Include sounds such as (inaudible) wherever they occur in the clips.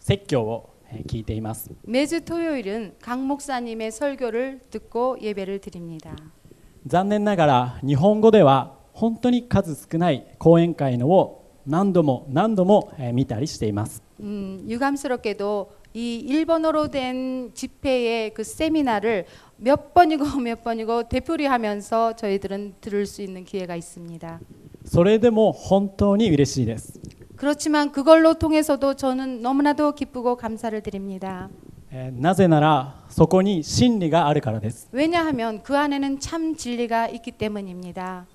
説教をえー聞いています。 매주 토요일은 강 목사님의 설교를 듣고 예배를 드립니다. 残念ながら日本語では本当に数少ない講演会のを何度も何度もえー見たりしています。 음, 유감스럽게도 이 일본어로 된 집회의 그 세미나를 몇 번이고 몇 번이고 되풀이하면서 저희들은 들을 수 있는 기회가 있습니다. それでも本当に嬉しいです。 그렇지만 그걸로 통해서도 저는 너무나도 기쁘고 감사를 드립니다. えーなぜならそこに真理があるからです。 왜냐하면 그 안에는 참 진리가 있기 때문입니다.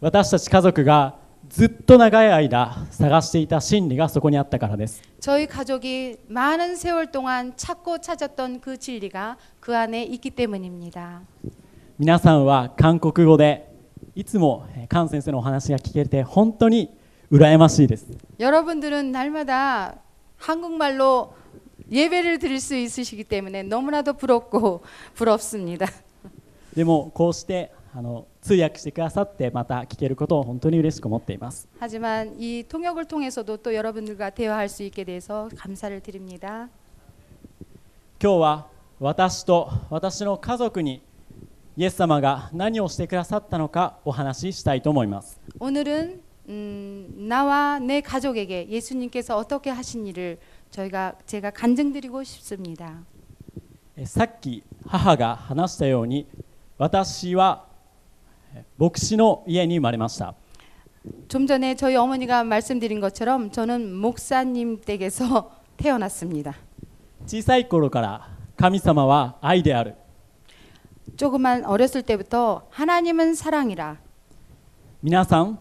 私たち家族がずっと長い間探していた真理がそこにあったからです。 저희 가족이 많은 세월 동안 찾고 찾았던 그 진리가 그 안에 있기 때문입니다. 皆さんは韓国語でいつもえーカン先生のお話が聞けて本当に 羨ましいです。 여러분들은 날마다 한국말로 예배를 드릴 수 있으시기 때문에 너무나도 부럽고 (laughs) 부럽습니다. (laughs) でもこうしてあの通訳してくださってまた聞けることを本当に嬉しく思っています。 하지만 이 통역을 통해서도 또 여러분들과 대화할 수 있게 돼서 감사를 드립니다. 今日は私と私の家族にイエス様が何をしてくださったのかお話ししたいと思います。 오늘은 음, 나와 내 가족에게 예수님께서 어떻게 하신 일을 저희가 제가 간증드리고 싶습니다. えさっき母が話したように私はえ牧師の家に生まれました。 좀 전에 저희 어머니가 말씀드린 것처럼 저는 목사님 댁에서 (laughs) 태어났습니다. 小さい頃から神様は愛である 조그만 어렸을 때부터 하나님은 사랑이라 皆さん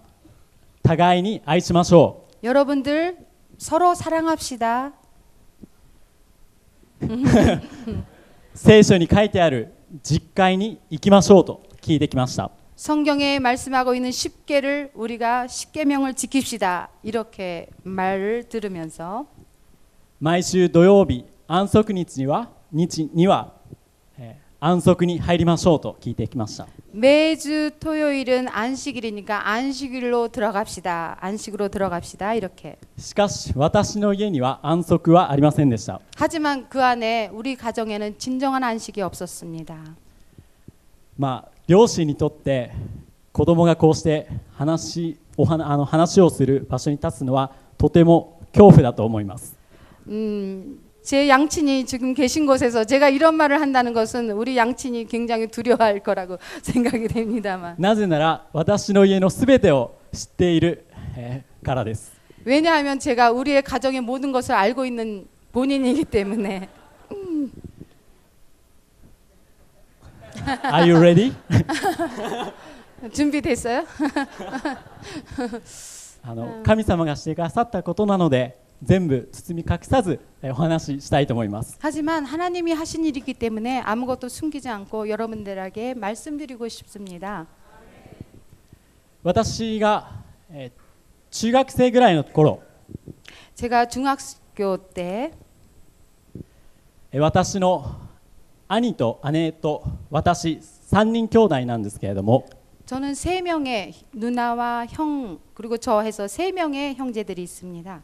互いに愛しましょ 여러분들 서로 사랑합시다. う聖書に書いてある実会に行きましょうと聞いてきました 성경에 말씀하고 있는 십계를 우리가 십계명을 지킵시다. 이렇게 말을 들으면서 毎週土曜日安息日には日には、えー 安息に入りましょうと聞いてきました 매주 토요일은 안식일이니까 안식일로 들어갑시다. 안식으로 들어갑시다. 이렇게. しかし私の家には安息はありませんでした 하지만 그 안에 우리 가정에는 진정한 안식이 없었습니다. まあ両親にとって子供がこうして話お話あの話をする場所に立つのはとても恐怖だと思います 음, 제 양친이 지금 계신 곳에서 제가 이런 말을 한다는 것은 우리 양친이 굉장히 두려워할 거라고 (laughs) 생각이 됩니다만. なぜなら私の家のすべてを知っている、えーからです 왜냐하면 제가 우리의 가정의 모든 것을 알고 있는 본인이기 때문에. (laughs) Are you ready? (laughs) 준비됐어요? あの神様がしてくださったことなので 全部包み隠さずお話ししたいと思います。하지만하나님이하신일이기때문에아무것도숨기지않고여러분들에게말씀드리고싶습니 다。 私が、えー、中学生ぐらいの頃、제가중학교때私の兄と姉と私3人兄弟なんですけれども、저는세명의누나와형그리고저해서세명의형제들이있습니다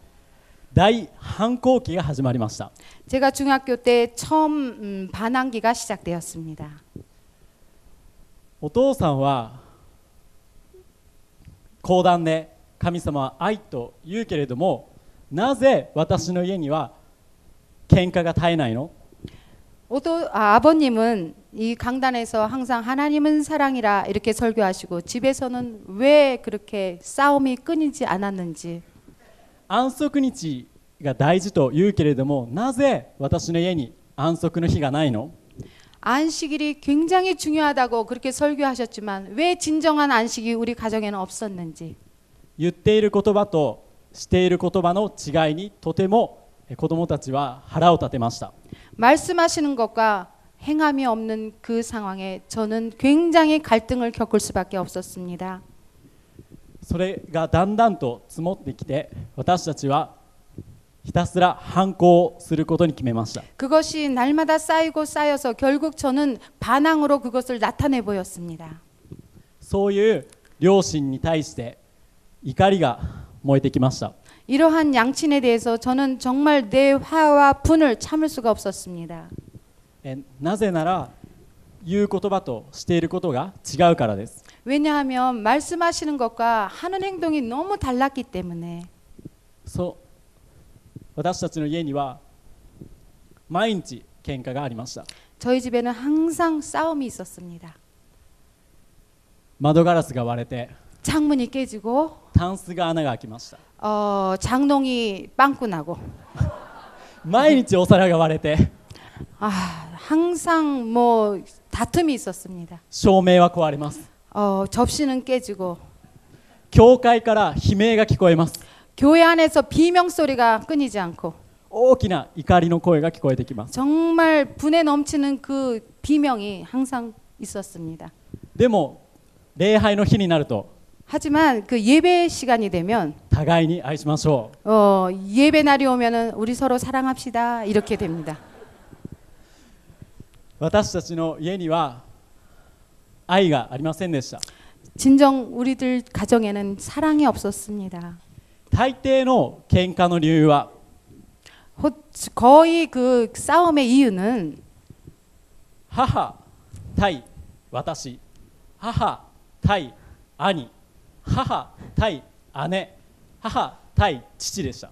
大反抗期が始まりました 제가 중학교 때 처음 음, 반항기가 시작되었습니다. お父さんは講談で神様は愛と言うけれどもなぜ私の家には喧嘩が絶えないの 오도, 아, 아버님은 이 강단에서 항상 하나님은 사랑이라 이렇게 설교하시고 집에서는 왜 그렇게 싸움이 끊이지 않았는지 安息日が大事と言うけれどもなぜ私の家に安息の日がないの 안식일이 굉장히 중요하다고 그렇게 설교하셨지만 왜 진정한 안식이 우리 가정에는 없었는지 言っている言葉と している言葉の違いにとてもえ子供たちは腹を立てました 말씀하시는 것과 행함이 없는 그 상황에 저는 굉장히 갈등을 겪을 수밖에 없었습니다. それがだんだんと積もってきて私たちはひたすら反抗をすることに決めました 그것이 날마다 쌓이고 쌓여서 결국 저는 반항으로 그것을 나타내 보였습니다. そういう両親に対して怒りが燃えてきました 이러한 양친에 대해서 저는 정말 내 화와 분을 참을 수가 없었습니다. えなぜなら言う言葉としていることが違うからです 왜냐하면 말씀하시는 것과 하는 행동이 너무 달랐기 때문에 そう私たちの家には毎日喧嘩がありました 저희 집에는 항상 싸움이 있었습니다. 窓ガラスが割れて 창문이 깨지고 タンスが穴が開きました 어, 장롱이 빵꾸 나고 (laughs) 毎日お皿が割れて 아, 항상 뭐 다툼이 있었습니다. 照明は壊れます 어, 접시는 깨지고 教会から悲鳴が聞こえます 교회 안에서 비명 소리가 끊이지 않고 大きな怒りの声が聞こえてきます 정말 분에 넘치는 그 비명이 항상 있었습니다. でも礼拝の日になると 하지만 그 예배 시간이 되면 互いに愛しましょう 어, 예배 날이 오면은 우리 서로 사랑합시다 이렇게 됩니다. 私たちの家には 愛がありませんでした 진정 우리들 가정에는 사랑이 없었습니다. 大抵の喧嘩の理由は 호- 거의 그 싸움의 이유는 母対私母対兄母対姉母対父でした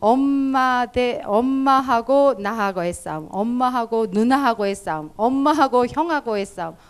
엄마 대 엄마하고 나하고의 싸움, 엄마하고 누나하고의 싸움, 엄마하고 형하고의 싸움,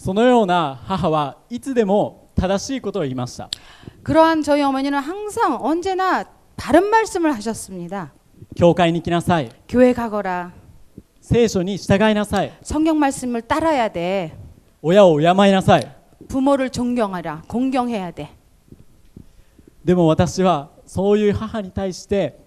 そのような母はいつでも正しいことを言いました 그러한 저희 어머니는 항상 언제나 바른 말씀을 하셨습니다. 教会に来なさい 교회 가거라. 聖書に従いなさい 성경 말씀을 따라야 돼. 親を敬いなさい 부모를 존경하라. 공경해야 돼. でも私はそういう母に対して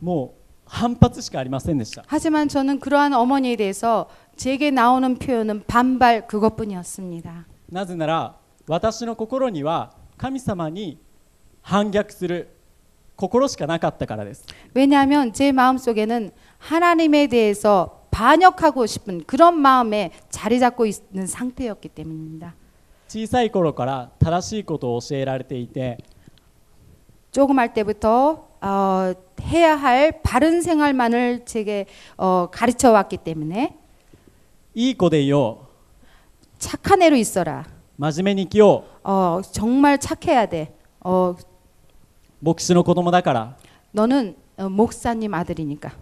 もう反発しかありませんでした 하지만 저는 그러한 어머니에 대해서 제게 나오는 표현은 반발 그것뿐이었습니다. なぜなら私の心には神様に反逆する心しかなかったからです 왜냐하면 제 마음속에는 하나님에 대해서 반역하고 싶은 그런 마음에 자리 잡고 있는 상태였기 때문입니다. 小さい頃から正しいことを教えられていて 조그말 때부터 어, 해야 할 바른 생활만을 제게 어, 가르쳐 왔기 때문에 いい子でいよ 착한 애로 있어라. う真面目に生きよ 어, 정말 착해야 돼. 어, う牧師の子供だから 너는 어, 목사님 아들이니까.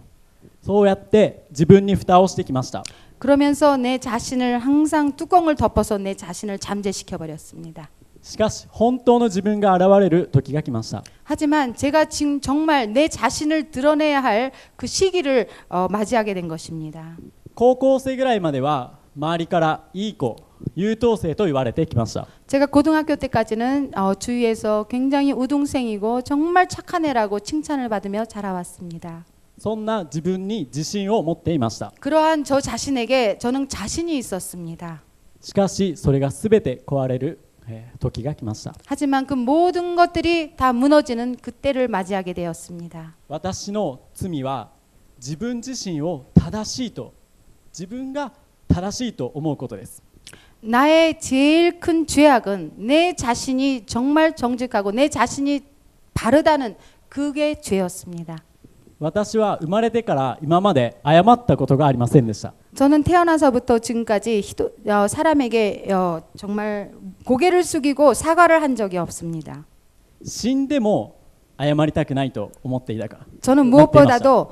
そうやって自分に蓋をしてきました 그러면서 내 자신을 항상 뚜껑을 덮어서 내 자신을 잠재시켜 버렸습니다. しかし本当の自分が現れる時が来ました 하지만 제가 지금 정말 내 자신을 드러내야 할 그 시기를 어, 맞이하게 된 것입니다. 高校生ぐらいまでは周りからいい子優等生と言われてきました 제가 고등학교 때까지는 어, 주위에서 굉장히 우등생이고 정말 착한 애라고 칭찬을 받으며 자라왔습니다. そんな自分に自信を持っていました 그러한 저 자신에게 저는 자신이 있었습니다. しかしそれが全て壊れるえー時が来ました 하지만 그 모든 것들이 다 무너지는 그때를 맞이하게 되었습니다. 私の罪は自分自身を正しいと 自分が正しいと思うことです 나의 제일 큰 죄악은 내 자신이 정말 정직하고 내 자신이 바르다는 그게 죄였습니다. 私は生まれてから今まで謝ったことがありませんでした 저는 태어나서부터 지금까지 희도- 어, 사람에게 어, 정말 고개를 숙이고 사과를 한 적이 없습니다. 死んでも 謝りたくないと思っていたか 저는 무엇보다도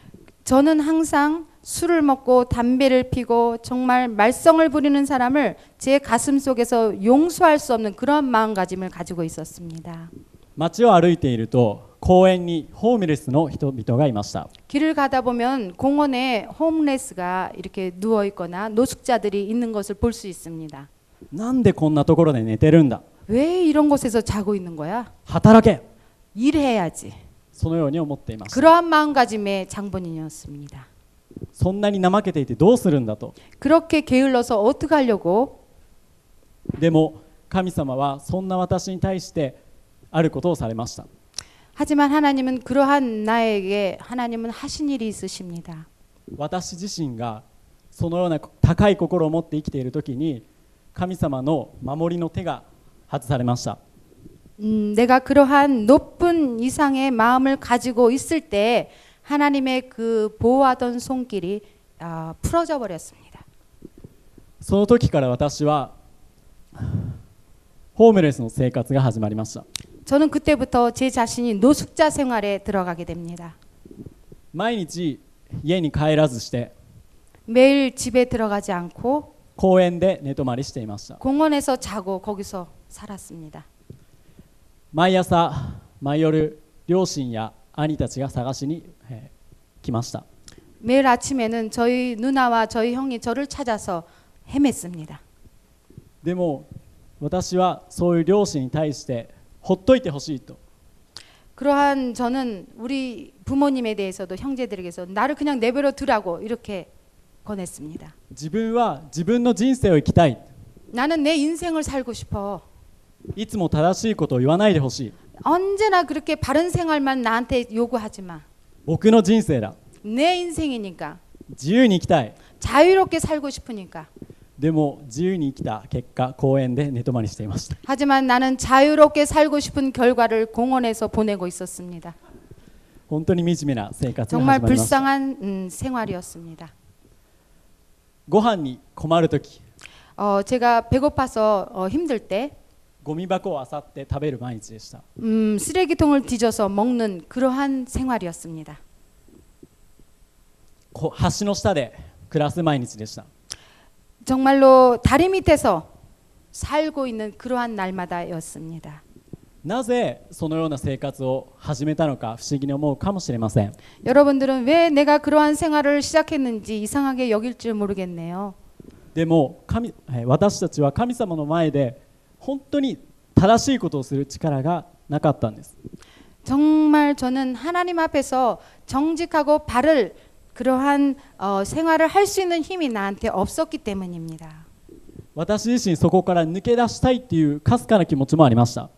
저는 항상 술을 먹고 담배를 피고 정말 말썽을 부리는 사람을 제 가슴 속에서 용서할 수 없는 그런 마음가짐을 가지고 있었습니다. 街を歩いていると公園にホームレスの人々がいました 길을 가다 보면 공원에 홈레스가 이렇게 누워 있거나 노숙자들이 있는 것을 볼 수 있습니다. なんでこんなところで寝てるんだ 왜 이런 곳에서 자고 있는 거야? 働け 일해야지. そのように思っていました 그러한 마음가짐의 장본인이었습니다. そんなに怠けていてどうするんだと 그렇게 게을러서 어떻게 하려고? でも神様はそんな私に対してあることをされました 하지만 하나님은 그러한 나에게 하나님은 하신 일이 있으십니다. 私自身がそのような高い心を持って生きている時に神様の守りの手が外されました 음, 내가 그러한 높은 이상의 마음을 가지고 있을 때 하나님의 그 보호하던 손길이 아, 풀어져 버렸습니다. その時から私はホームレスの生活が始まりました 저는 그때부터 제 자신이 노숙자 생활에 들어가게 됩니다. 毎日家に帰らずして 매일 집에 들어가지 않고 公園で寝泊まりしていました 공원에서 자고 거기서 살았습니다. 毎朝毎夜両親や兄たちが探しに、えー来ました 매일 아침에는 저희 누나와 저희 형이 저를 찾아서 헤맸습니다. でも私はそういう両親に対してほっといてほしいと 그러한 저는 우리 부모님에 대해서도 형제들에게서 나를 그냥 내버려 두라고 이렇게 권했습니다. 自分は自分の人生を生きたい 나는 내 인생을 살고 싶어. いつも正しいことを言わないでほしい 언제나 그렇게 바른 생활만 나한테 요구하지 마. 僕の人生だ 내 인생이니까 自由に生きたい 자유롭게 살고 싶으니까. でも自由に生きた結果公園で寝泊まりしていました 하지만 나는 자유롭게 살고 싶은 결과를 공원에서 보내고 있었습니다. 本当に惨めな生活が 정말 始まりました 불쌍한 음, 생활이었습니다. ご飯に困る時 어, 제가 배고파서 어, 힘들 때 ゴミ箱を漁って食べる毎日でした 음, 쓰레기통을 뒤져서 먹는 그러한 생활이었습니다. こ橋の下で暮らす毎日でした 정말로 다리 밑에서 살고 있는 그러한 날마다였습니다. なぜそのような生活を始めたのか不思議に思うかもしれません 여러분들은 왜 내가 그러한 생활을 시작했는지 이상하게 여길 줄 모르겠네요. でも神えー私たちは神様の前で 本当に正しいことをする力がなかったんです 정말 저는 하나님 앞에서 정직하고 바를 그러한 어, 생활을 할 수 있는 힘이 나한테 없었기 때문입니다. 私自身そこから抜け出したいっていうかすかな気持ちもありました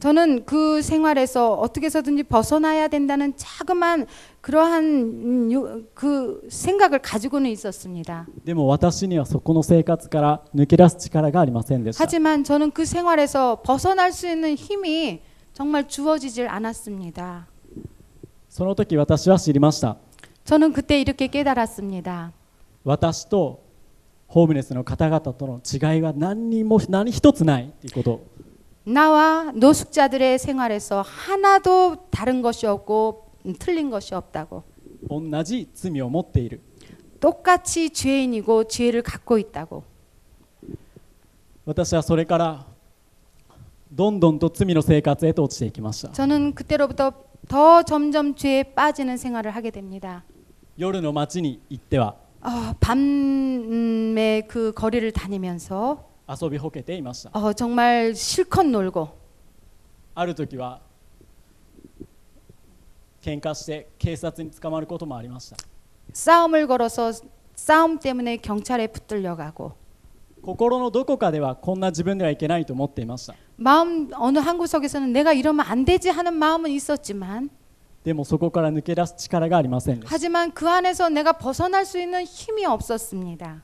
저는 그 생활에서 어떻게 해서든지 벗어나야 된다는 자그만 그러한 음, 요- 그 생각을 가지고는 있었습니다. でも私にはそこの生活から抜け出す力がありませんでした 하지만 저는 그 생활에서 벗어날 수 있는 힘이 정말 주어지질 않았습니다. その時私は知りました 저는 그때 이렇게 깨달았습니다. 私とホームレスの方々との違いは何にも何一つないっていうこと 나와 노숙자들의 생활에서 하나도 다른 것이 없고 음, 틀린 것이 없다고. 同じ罪を持っている 똑같이 죄인이고 죄를 갖고 있다고. 私はそれからどんどんと罪の生活へと落ちていきました 저는 그때로부터 더 점점 죄에 빠지는 생활을 하게 됩니다. 夜の街に行っては 어, 밤에 그 거리를 다니면서 遊びほけていました 어, 정말 실컷 놀고 ある時は 喧嘩して警察に捕まることもありました 싸움을 걸어서 싸움 때문에 경찰에 붙들려 가고 心のどこかではこんな自分ではいけないと思っていました 마음 어느 한 구석에서는 내가 이러면 안 되지 하는 마음은 있었지만 でもそこから抜け出す力がありませんでした 하지만 그 안에서 내가 벗어날 수 있는 힘이 없었습니다.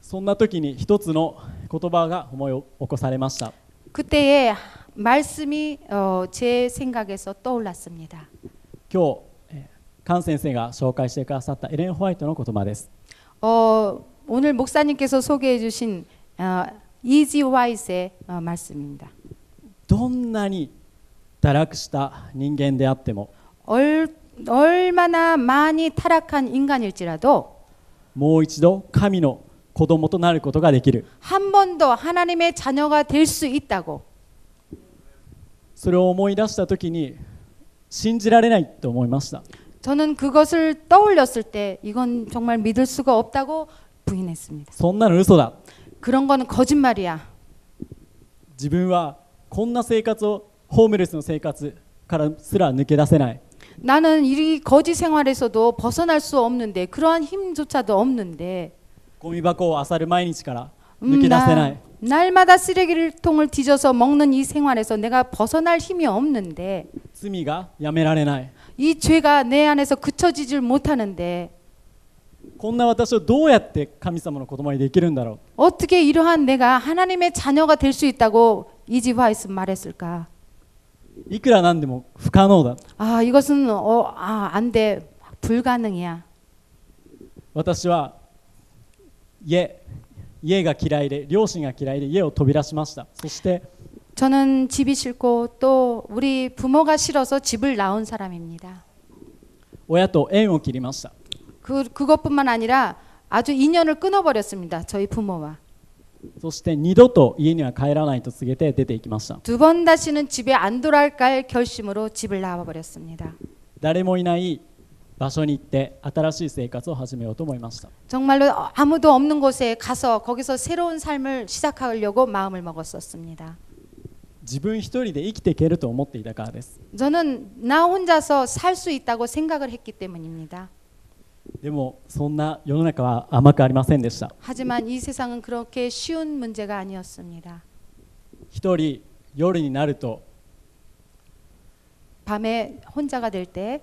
そんな時に一つの言葉が思い起こされました 그때에 말씀이 어, 제 생각에서 떠올랐습니다. 今日えーカン先生が紹介してくださったエレン・ホワイトの言葉です 어, 오늘 목사님께서 소개해 주신 어, 이지 와이스의 어, 말씀입니다. どんなに堕落した人間であっても 얼, 얼마나 많이 타락한 인간일지라도 もう一度神の子供となることができる 한 번 더 하나님의 자녀가 될 수 있다고 それを思い出した時に信じられないと思いました 저는 그것을 떠올렸을 때 이건 정말 믿을 수가 없다고 부인했습니다. そんなの嘘だ 그런 거는 거짓말이야. 自分はこんな生活をホームレスの生活からすら抜け出せない 나는 이 거지 생활에서도 벗어날 수 없는데 그러한 힘조차도 없는데 ゴミ箱を漁る毎日から 음, 抜け出せな 나, い 날마다 쓰레기통을 뒤져서 먹는 이 생활에서 내가 벗어날 힘이 없는데 罪がやめられない 이 죄가 내 안에서 그쳐지질 못하는데 こんな私をどうやって神様の子供にできるんだろ 어떻게 이러한 내가 하나님의 자녀가 될 수 있다고 이지 와이스 말했을까? ういくらなんでも不可能だ 아 이것은 어, 아, 안 돼. 불가능이야. 私は家 家が嫌いで両親が嫌いで家を飛び出しましたそして 저는 집이 싫고 또 우리 부모가 싫어서 집을 나온 사람입니다. 親と縁を切りました 그 그것뿐만 아니라 아주 인연을 끊어버렸습니다. 저희 부모와 そして二度と家には帰らないと告げて出て行きました 두 번 다시는 집에 안 돌아갈 결심으로 집을 나와 버렸습니다. 誰もいない 場所に行って新しい生活を始めようと思いました 정말로 아무도 없는 곳에 가서 거기서 새로운 삶을 시작하려고 마음을 먹었었습니다. 自分一人で生きていけると思っていたからです 저는 나 혼자서 살 수 있다고 생각을 했기 때문입니다. でもそんな世の中は甘くありませんでした 하지만 이 세상은 그렇게 쉬운 문제가 아니었습니다. 一人夜になると 밤에 혼자가 될 때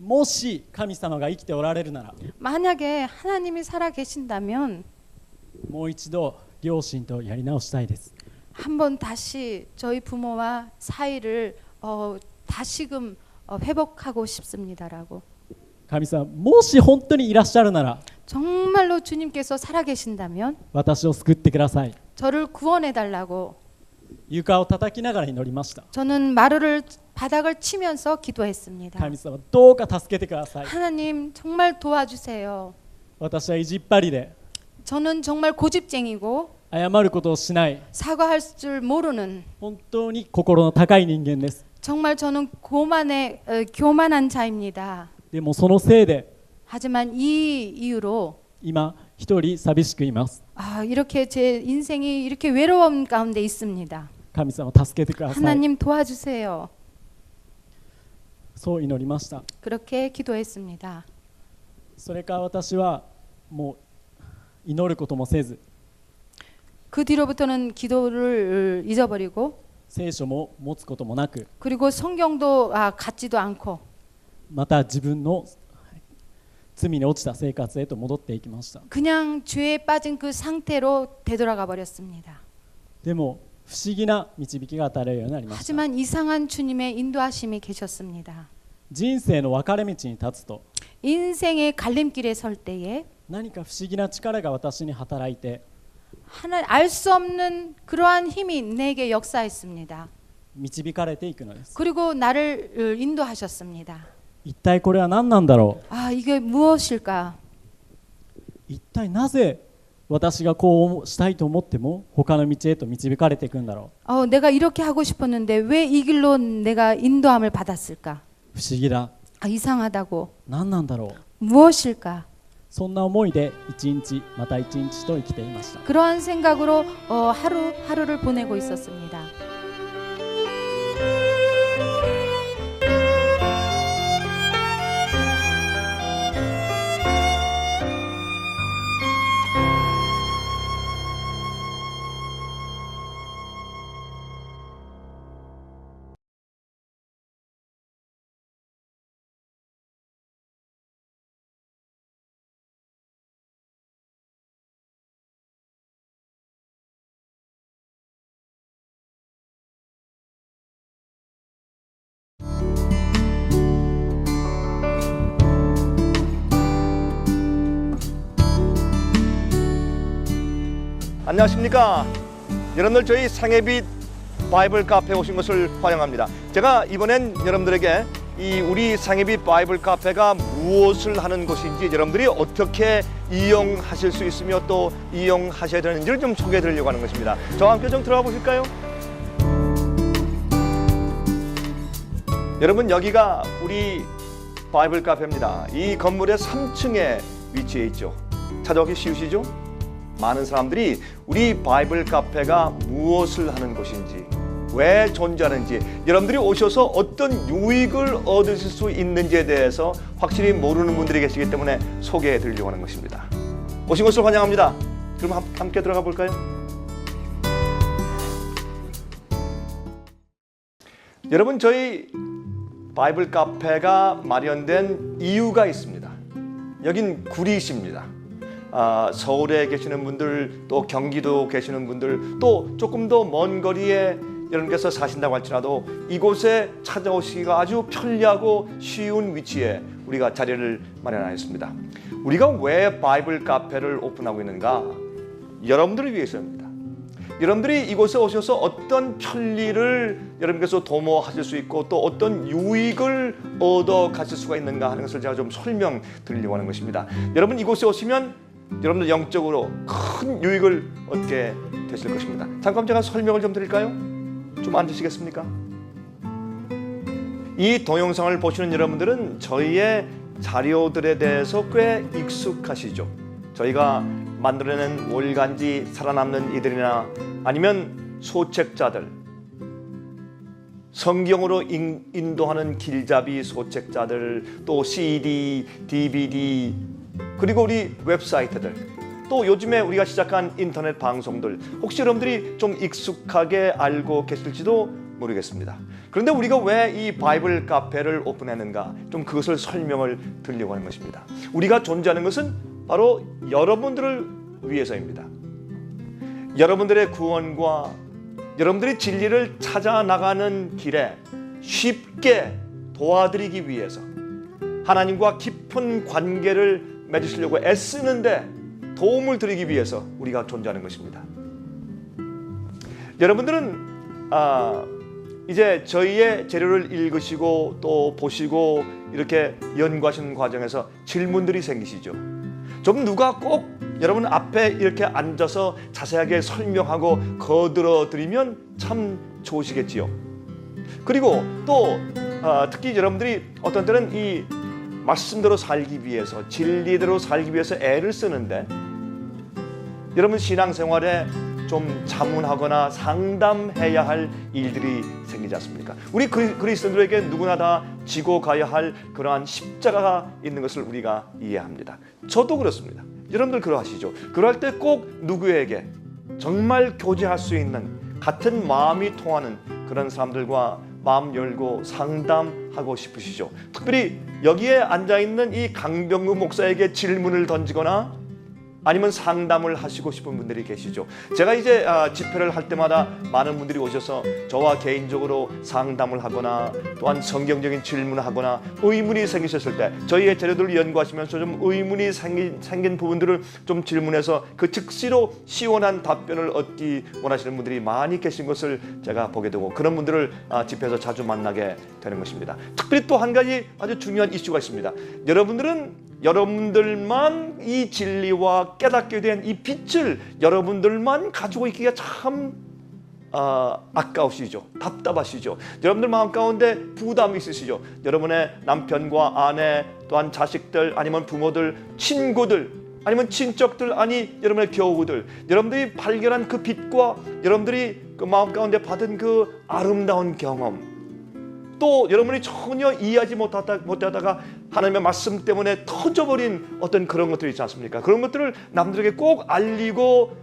もし神様が生きておられるなら 만약에 하나님이 살아 계신다면 もう一度両親とやり直したいです 한번 다시 저희 부모와 사이를 어, 다시금 어, 회복하고 싶습니다라고 神様もし本当にいらっしゃるなら 정말로 주님께서 살아 계신다면 私を救ってください 저를 구원해 달라고 床を叩きながら祈りました 저는 마루를 바닥을 치면서 기도했습니다. 神様どうか助けてください 하나님 정말 도와주세요. 私は意地っ張りで 저는 정말 고집쟁이고 謝ることをしない 사과할 줄 모르는 本当に心の高い人間です 정말 저는 고만의 어, 교만한 자입니다. でもそのせいで 하지만 이 이유로 今一人寂しくいます 아, 이렇게 제 인생이 이렇게 외로움 가운데 있습니다. 神様助けてください 하나님 도와주세요. そう祈りました 그렇게 기도했습니다. それから私はもう祈ることもせず 그 뒤로부터는 기도를 잊어버리고 聖書も持つこともなく 그리고 성경도 아, 갖지도 않고 また自分の 罪に落ちた生活へと戻っていきました 그냥 죄에 빠진 그 상태로 되돌아가 버렸습니다. でも 不思議な導きが与えられるようになりました 하지만 이상한 주님의 인도하심이 계셨습니다. 人生の分かれ道に立つと 인생의 갈림길에 설 때에 何か不思議な力が私に働いて 하나 알 수 없는 그러한 힘이 내게 역사했습니다. 導かれていくのです 그리고 나를 어, 인도하셨습니다. 一体これは何なんだろ 아 이게 무엇일까? う一体なぜ 私がこうしたいと思っても他の道へと導かれていくんだろ 어, 내가 이렇게 하고 싶었는데 왜 이 길로 내가 인도함을 받았을까? う不思議だ 아, 이상하다고 何なんだろう 무엇일까? そんな思いで一日また一日と生きていました 그러한 생각으로 어, 하루 하루를 보내고 있었습니다. 안녕하십니까? 여러분들 저희 상해빛 바이블 카페에 오신 것을 환영합니다. 제가 이번엔 여러분들에게 이 우리 상해빛 바이블 카페가 무엇을 하는 곳인지 여러분들이 어떻게 이용하실 수 있으며 또 이용하셔야 되는지를 좀 소개해 드리려고 하는 것입니다. 저와 함께 좀 들어가 보실까요? 여러분 여기가 우리 바이블 카페입니다. 이 건물의 3층에 위치해 있죠. 찾아오기 쉬우시죠? 많은 사람들이 우리 바이블 카페가 무엇을 하는 곳인지 왜 존재하는지 여러분들이 오셔서 어떤 유익을 얻으실 수 있는지에 대해서 확실히 모르는 분들이 계시기 때문에 소개해 드리려고 하는 것입니다. 오신 것을 환영합니다. 그럼 함- 함께 들어가 볼까요? 여러분 저희 바이블 카페가 마련된 이유가 있습니다. 여긴 구리시입니다. 아, 서울에 계시는 분들 또 경기도 계시는 분들 또 조금 더 먼 거리에 여러분께서 사신다고 할지라도 이곳에 찾아오시기가 아주 편리하고 쉬운 위치에 우리가 자리를 마련하였습니다. 우리가 왜 바이블 카페를 오픈하고 있는가? 여러분들을 위해서입니다. 여러분들이 이곳에 오셔서 어떤 편리를 여러분께서 도모하실 수 있고 또 어떤 유익을 얻어 가실 수가 있는가 하는 것을 제가 좀 설명드리려고 하는 것입니다. 여러분 이곳에 오시면 여러분들 영적으로 큰 유익을 얻게 되실 것입니다. 잠깐 제가 설명을 좀 드릴까요? 좀 앉으시겠습니까? 이 동영상을 보시는 여러분들은 저희의 자료들에 대해서 꽤 익숙하시죠. 저희가 만들어낸 월간지 살아남는 이들이나 아니면 소책자들, 성경으로 인, 인도하는 길잡이 소책자들, 또 CD, DVD, 그리고 우리 웹사이트들, 또 요즘에 우리가 시작한 인터넷 방송들, 혹시 여러분들이 좀 익숙하게 알고 계실지도 모르겠습니다. 그런데 우리가 왜 이 바이블 카페를 오픈했는가? 좀 그것을 설명을 드리려고 하는 것입니다. 우리가 존재하는 것은 바로 여러분들을 위해서입니다. 여러분들의 구원과 여러분들이 진리를 찾아 나가는 길에 쉽게 도와드리기 위해서 하나님과 깊은 관계를 맺으시려고 애쓰는데 도움을 드리기 위해서 우리가 존재하는 것입니다. 여러분들은 아, 이제 저희의 재료를 읽으시고 또 보시고 이렇게 연구하시는 과정에서 질문들이 생기시죠. 좀 누가 꼭 여러분 앞에 이렇게 앉아서 자세하게 설명하고 거들어 드리면 참 좋으시겠지요. 그리고 또 아, 특히 여러분들이 어떤 때는 이 말씀대로 살기 위해서 진리대로 살기 위해서 애를 쓰는데 여러분 신앙생활에 좀 자문하거나 상담해야 할 일들이 생기지 않습니까? 우리 그리- 그리스도인들에게 누구나 다 지고 가야 할 그러한 십자가가 있는 것을 우리가 이해합니다. 저도 그렇습니다. 여러분들 그러하시죠? 그럴 때 꼭 누구에게 정말 교제할 수 있는 같은 마음이 통하는 그런 사람들과 마음 열고 상담하고 싶으시죠. 특별히 여기에 앉아 있는 이 강병구 목사에게 질문을 던지거나 아니면 상담을 하시고 싶은 분들이 계시죠. 제가 이제 아, 집회를 할 때마다 많은 분들이 오셔서 저와 개인적으로 상담을 하거나 또한 성경적인 질문을 하거나 의문이 생기셨을 때 저희의 자료들을 연구하시면서 좀 의문이 생긴, 생긴 부분들을 좀 질문해서 그 즉시로 시원한 답변을 얻기 원하시는 분들이 많이 계신 것을 제가 보게 되고 그런 분들을 아, 집회에서 자주 만나게 되는 것입니다. 특별히 또 한 가지 아주 중요한 이슈가 있습니다. 여러분들은 여러분들만 이 진리와 깨닫게 된 이 빛을 여러분들만 가지고 있기가 참 아, 아까우시죠. 답답하시죠. 여러분들 마음 가운데 부담이 있으시죠. 여러분의 남편과 아내 또한 자식들 아니면 부모들 친구들 아니면 친척들 아니 여러분의 교우들 여러분들이 발견한 그 빛과 여러분들이 그 마음 가운데 받은 그 아름다운 경험 또 여러분이 전혀 이해하지 못하다, 못하다가 하나님의 말씀 때문에 터져버린 어떤 그런 것들이 있지 않습니까? 그런 것들을 남들에게 꼭 알리고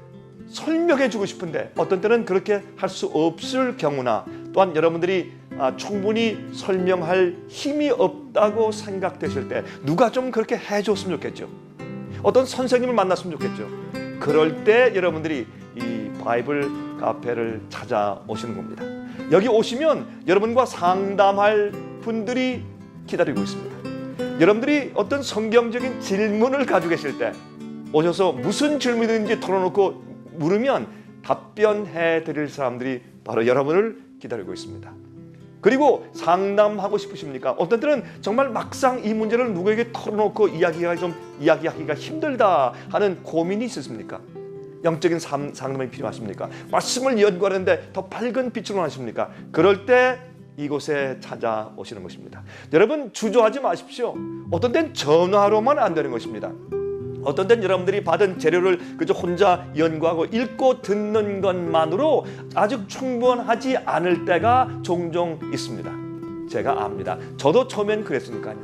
설명해 주고 싶은데 어떤 때는 그렇게 할 수 없을 경우나 또한 여러분들이 아, 충분히 설명할 힘이 없다고 생각되실 때 누가 좀 그렇게 해 줬으면 좋겠죠. 어떤 선생님을 만났으면 좋겠죠. 그럴 때 여러분들이 이 바이블 카페를 찾아오시는 겁니다. 여기 오시면 여러분과 상담할 분들이 기다리고 있습니다. 여러분들이 어떤 성경적인 질문을 가지고 계실 때 오셔서 무슨 질문이든지 털어놓고 물으면 답변해 드릴 사람들이 바로 여러분을 기다리고 있습니다. 그리고 상담하고 싶으십니까? 어떤 때는 정말 막상 이 문제를 누구에게 털어놓고 이야기가 좀 이야기하기가 힘들다 하는 고민이 있으십니까? 영적인 상, 상담이 필요하십니까? 말씀을 연구하는데 더 밝은 빛으로 하십니까? 그럴 때 이곳에 찾아오시는 것입니다. 여러분 주저하지 마십시오. 어떤 땐 전화로만 안 되는 것입니다. 어떤 땐 여러분들이 받은 재료를 그저 혼자 연구하고 읽고 듣는 것만으로 아직 충분하지 않을 때가 종종 있습니다. 제가 압니다. 저도 처음엔 그랬으니까요.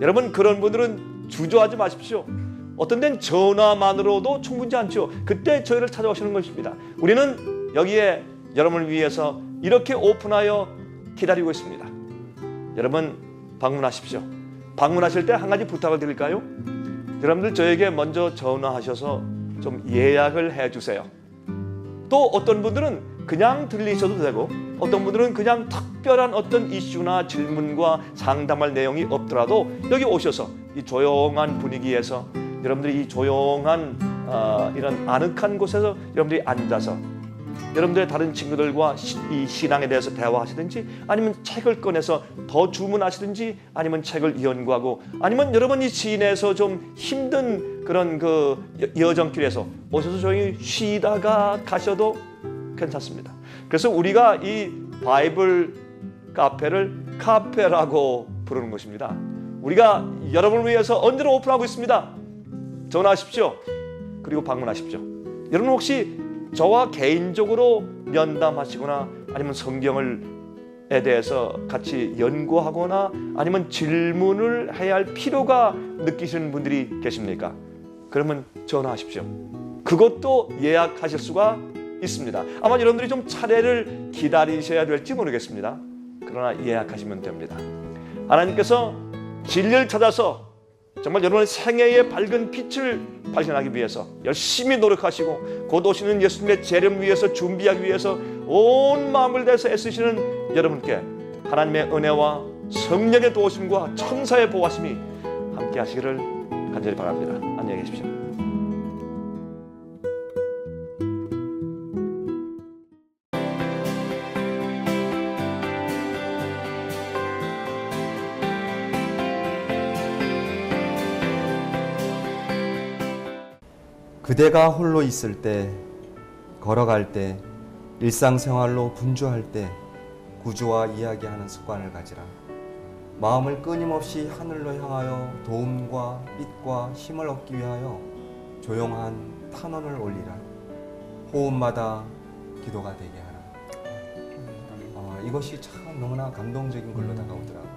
여러분 그런 분들은 주저하지 마십시오. 어떤 땐 전화만으로도 충분치 않죠. 그때 저희를 찾아오시는 것입니다. 우리는 여기에 여러분을 위해서 이렇게 오픈하여 기다리고 있습니다. 여러분 방문하십시오. 방문하실 때 한 가지 부탁을 드릴까요? 여러분들 저에게 먼저 전화하셔서 좀 예약을 해 주세요. 또 어떤 분들은 그냥 들리셔도 되고 어떤 분들은 그냥 특별한 어떤 이슈나 질문과 상담할 내용이 없더라도 여기 오셔서 이 조용한 분위기에서 여러분들이 이 조용한 어, 이런 아늑한 곳에서 여러분들이 앉아서 여러분들의 다른 친구들과 시, 이 신앙에 대해서 대화하시든지 아니면 책을 꺼내서 더 주문하시든지 아니면 책을 연구하고 아니면 여러분이 시내에서 좀 힘든 그런 그 여- 여정길에서 오셔서 조용히 쉬다가 가셔도 괜찮습니다. 그래서 우리가 이 바이블 카페를 카페라고 부르는 것입니다. 우리가 여러분을 위해서 언제나 오픈하고 있습니다. 전화하십시오. 그리고 방문하십시오. 여러분 혹시 저와 개인적으로 면담하시거나 아니면 성경을 에 대해서 같이 연구하거나 아니면 질문을 해야 할 필요가 느끼시는 분들이 계십니까? 그러면 전화하십시오. 그것도 예약하실 수가 있습니다. 아마 여러분들이 좀 차례를 기다리셔야 될지 모르겠습니다. 그러나 예약하시면 됩니다. 하나님께서 진리를 찾아서 정말 여러분의 생애의 밝은 빛을 발견하기 위해서 열심히 노력하시고 곧 오시는 예수님의 재림 위해서 준비하기 위해서 온 마음을 다해서 애쓰시는 여러분께 하나님의 은혜와 성령의 도우심과 천사의 보호하심이 함께 하시기를 간절히 바랍니다. 안녕히 계십시오. 그대가 홀로 있을 때, 걸어갈 때, 일상생활로 분주할 때 구주와 이야기하는 습관을 가지라. 마음을 끊임없이 하늘로 향하여 도움과 빛과 힘을 얻기 위하여 조용한 탄원을 올리라. 호흡마다 기도가 되게 하라. 아, 이것이 참 너무나 감동적인 글로 다가오더라고요.